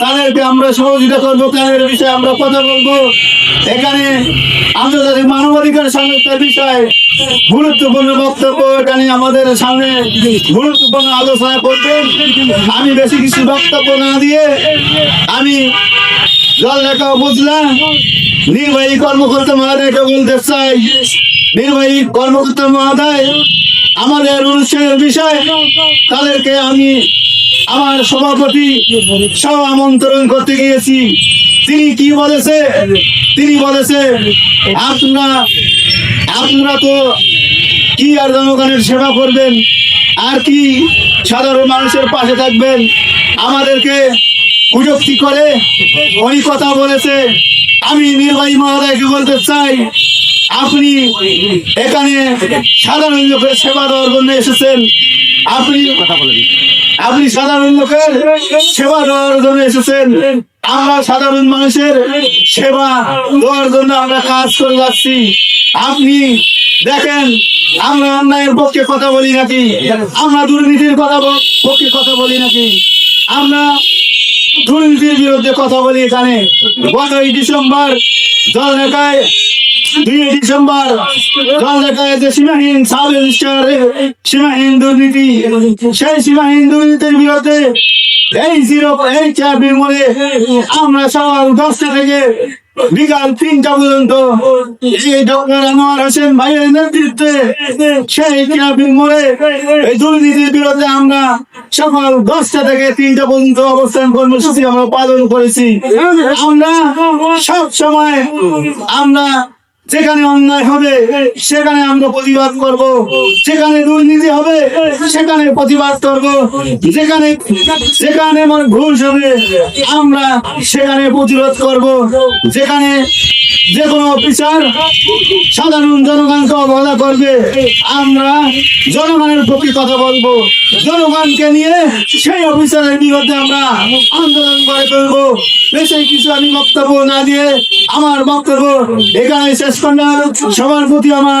তাদেরকে আমরা সহযোগিতা করব, তাদের বিষয়ে আমরা কথা বলব। এখানে আন্তর্জাতিক মানবাধিকার সংস্থার বিষয়ে গুরুত্বপূর্ণ বক্তব্য এখানে আমাদের সামনে গুরুত্বপূর্ণ আলোচনা করবেন। আমি বেশি কিছু বক্তব্য না দিয়ে আমি জল লেখা বুঝলাম নির্বাহী কর্মকর্তা মহোদয়কে বলতে চাই। নির্বাহী কর্মকর্তা মহোদয়, আমাদের অনুষ্ঠানের বিষয় তাদেরকে আমি আমার সভাপতি সহ আমন্ত্রণ করতে গিয়েছি। তিনি কি বলেছে? তিনি বলেছে, আপনারা আপনারা তো কি আর জনগণের সেবা করবেন? আর কি সাধারণ মানুষের পাশে থাকবেন? আমাদেরকে কুযুক্তি করে ওই কথা বলেছে। আমি নির্বাহী মহোদয়কে বলতে চাই, আপনি এখানে সাধারণ লোকের সেবা দেওয়ার জন্য এসেছেন। আপনি কথা বলেন আপনি সাধারণ লোকের সেবা দেওয়ার জন্য এসেছেন। আমরা সাধারণ মানুষের সেবা দেওয়ার জন্য আমরা কাজ করে যাচ্ছি। আপনি দেখেন, আমরা অন্যায়ের পক্ষে কথা বলি নাকি? আমরা দুর্নীতির কথা পক্ষে কথা বলি নাকি? আমরা দুর্নীতির বিরুদ্ধে কথা বলি এখানে। গতই ডিসেম্বর জল ডিসেম্বর সীমাহীন সাব সীমাহীন দুর্নীতি, সেই সীমাহীন দুর্নীতির বিরুদ্ধে এই জিরো এই আমরা সকাল দশটা থেকে বিকাল তিনটা পর্যন্ত এই ডক্টর আনোয়ার হোসেন ভাইয়ের নেতৃত্বে সেই এই দুর্নীতির বিরুদ্ধে আমরা সকাল দশটা থেকে তিনটা পর্যন্ত অবস্থান কর্মসূচি আমরা পালন করেছি। আমরা সব সময় আমরা যেখানে অন্যায় হবে সেখানে আমরা প্রতিবাদ করব। যেখানে দুর্নীতি হবে সেখানে প্রতিবাদ করব। যেখানে যেখানে আমার ঘুষ হবে, আমরা সেখানে প্রতিরোধ করব। যেখানে যে কোনো অফিসার সাধারণ জনগণকে অবহেলা করবে। আমরা জনগণের পক্ষে কথা বলব। জনগণকে নিয়ে সেই অফিসারের বিরুদ্ধে আমরা আন্দোলন করে ফেলব বেশি কিছু আমি বক্তব্য না দিয়ে আমার বক্তব্য এখানে শেষ করলে সবার প্রতি আমার